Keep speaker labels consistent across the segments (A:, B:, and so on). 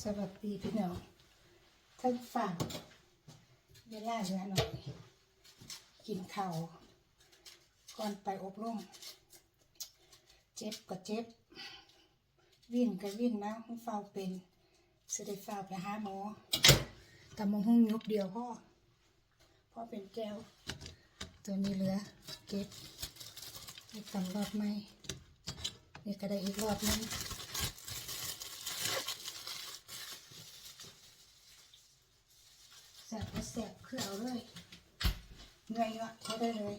A: สวัสดีพี่น้องท่านฝั่งเวลาเหลือหน่อย กินข้าวก่อนไปอบรมเจ็บก็เจ็บ วิ่นก็วิ่นนะเฝ้าเป็นสด็เฝ้าไปหาหมอแตำมองหุ่งยุบเดียวพ่อพ่อเป็นแก้ว ตัวนี้เหลือ เก็บอีกตำรอบไหมนี่ก็ได้อีกรอบนึง แสบก็แสบคือเอาเลยเงยก็ใช้ได้เลย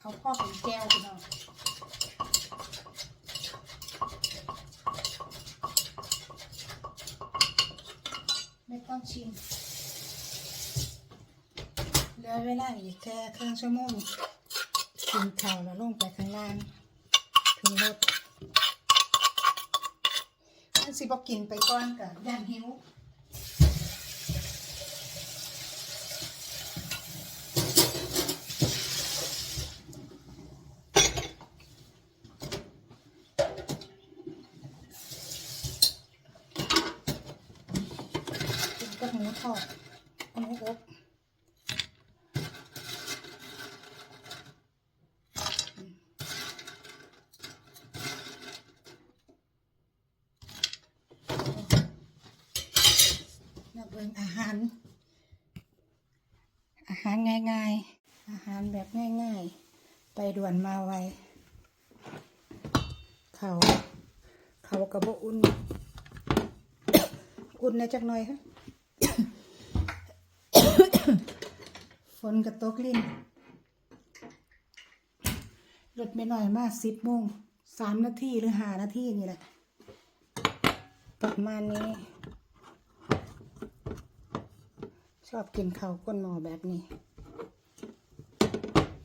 A: เอาพ่อเป็นแก้วไปหน่อยไม่ต้องชิม เหลือเวลาอีกแค่ครึ่งชั่วโมงกินข้าวแล้วลงไปข้างล่างถึงรถอันสิบอกกินไปก่อนกับย่านหิวกินกับหมูทอดหมูอบ นั บิ่งอาหาร อาหารง่าย ๆ อาหารแบบง่าย ๆ ไปด่วนมาไวเขาเขากระบอุ่น อุ่นในจักหน่อยค่ะฝนกระตกลิ้นรถไม่น้อยมากสิบโมงสามนาทีหรือห้านาทีนี่แหละประมาณนี้ ช อบกินข้าวก้นหม้อแบบนี้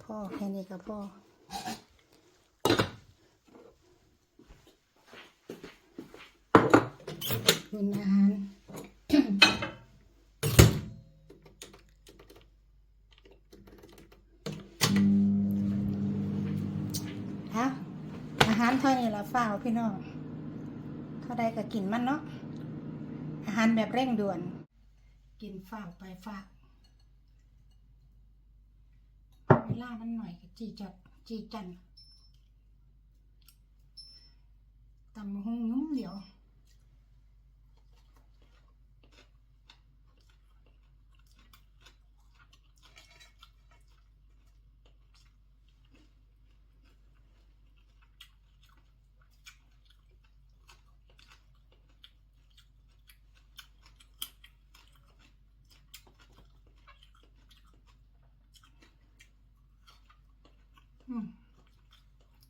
A: พ่อแค่นี้ก็พ่อเป็นอาหารฮะอาหารเท่านี้ละฝ้าพี่น้องเท่าใดก็กินมันเนาะ อาหารแบบเร่งด่วน กินฝากไปฝากเวลามันหน่อยก็จีจัดจีจันตำมะฮงยุ่มเดียว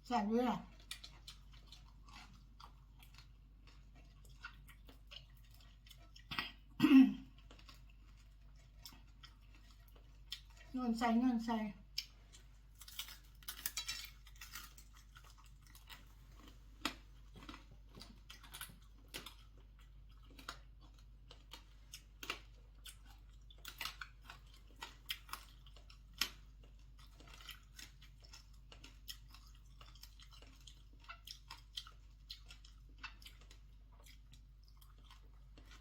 A: แซ่บด้วยล่ะเงินใส่นอนใส่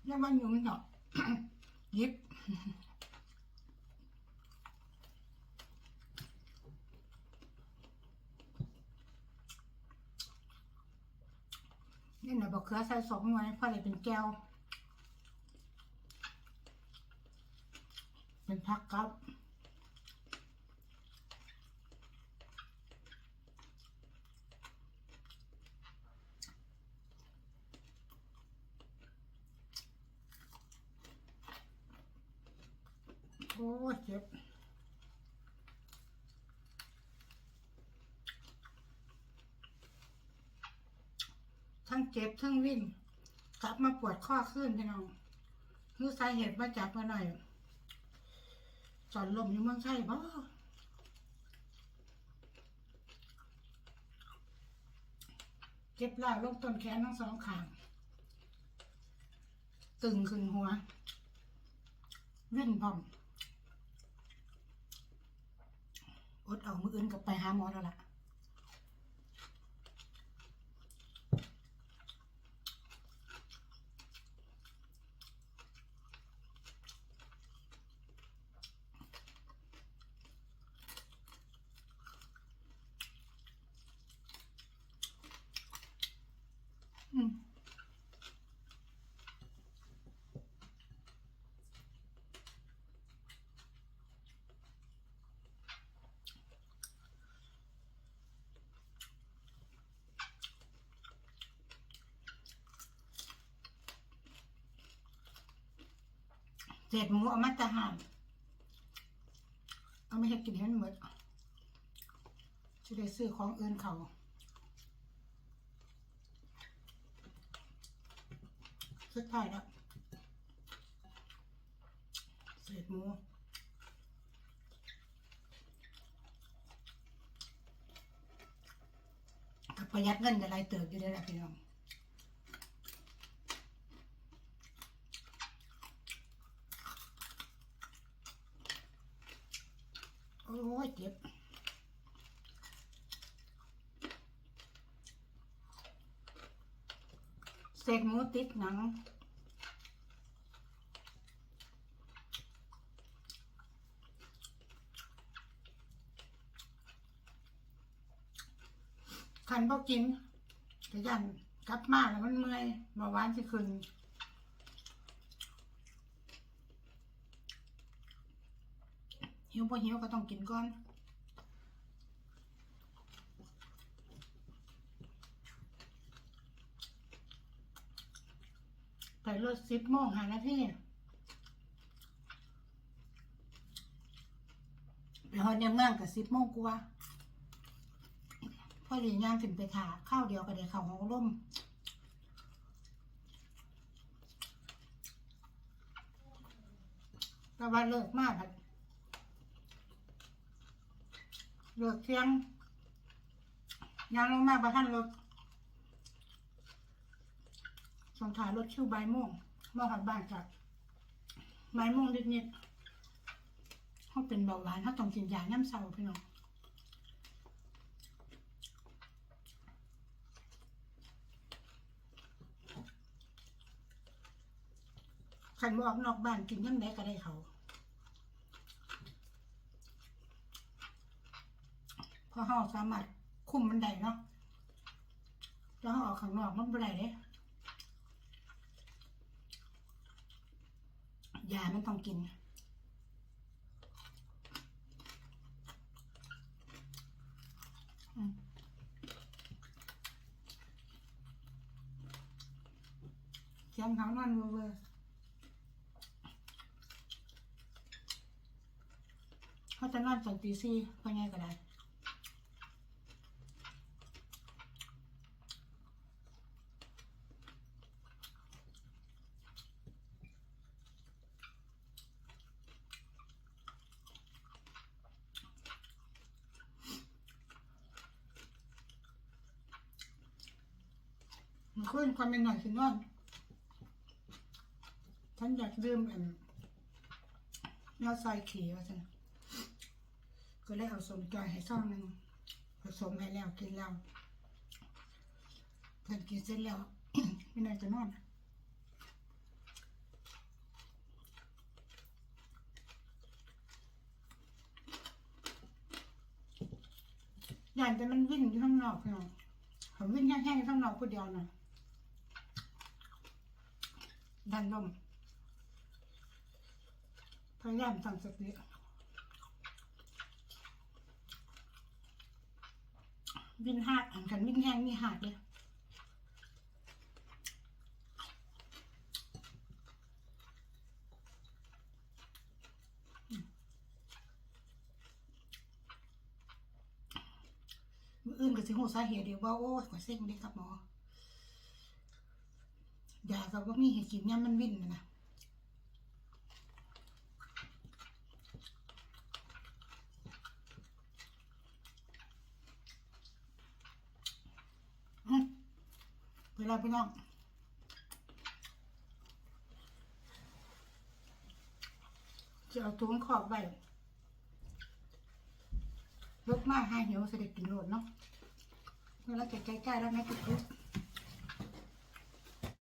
A: แล้วมันยุ่งเนาะยิบนี่หน่อยบอกเขือใส่สองหน่วยพอะไรเป็นแก้ว เป็นพักครับ โอ้เจ็บทั้งเจ็บทั้งวิ่นกลับมาปวดข้อขึ้นพี่น้องคือสาเหตุมาจากมาหน่อยจอดลมอยู่เมืองไทยบ่เจ็บล่าลงต้นแขนทั้งสองข้าง ตึงขึ้นหัว วิ่นพร้อม อดเอามืออื่นกับไปหาหมอแล้วล่ะ อืม เศษหมูเอามาตะหานเอาไม่ให้กินให้มันหมดจะได้ซื้อของอื่นเขาสุดท้ายแล้วเศษหมูกับประหยัดเงินจะไรเติบอยู่ได้ละพี่น้องโอ้ย เจ็บเศษหมูติดหนังคันบ่กินก็ยันกลับมาแล้วมันเมื่อยเบาหวานสิขึ้นหิวบ่หิวก็ต้องกินก่อน รถสิบโมงหานาทีไปฮอดในเมืองกับสิบโมงกว่าพอดีย่างถึงไปถาข้าวเดียวก็ได้ข้าวหองล่มแต่ว่าเลิกมากอะเลิกเที่ยงย่างลงมากประทันรถ สองถ่ายรถคิวใบายโมงมาหัดบ้านจากใบายโมงนิดๆเขาเป็นเบาหวานเขาต้องกินยาน้ำเศร้าพี่น้องขันบออกนอกบ้านกินยังไงก็ได้เขาเพราะเขาสามารถคุมมันได้เนาะแล้วเขาออกข้างนอกมันไม่ได้เลย ยาไมันต้องกิน เสียงเขานอนเวอร์เขาจะนอนตอนตีสี่เพราะไงก็ได้ มันขึ้นความเป็นหน่อยสินอนฉันอยากดื่มแอันยอดซอยเขียวสิก็เลยเอาสมจอยให้ซ่องหนึ่งผสมให้แล้วกินแล้วเพื่อนกินเสร็จแล้วไม่น่าจะนอนอย่างแต่มันวิ่งอยู่ข้างนอกเนาะผมวิ่งแห้งๆข้างนอกคนเดียวน่ะ ดันลมพยายามตั้งสติวินหาดอันกันวินแห้งมีหาดเลยมืออื่นก็สิหูสาเหตุเดียวว่าโอ้ยกว่าเส้นเด้ครับหมอ ยาก็บ่มีเห็กินเนี่ยมันวิ่นนะนะเวลาไปลน้องจะเอาตัวขอบไปลดมากให้เหี่ยวเสด็จกินโรดเนาะเวลาแก่ใกล้ๆแล้วแม่ติดคุ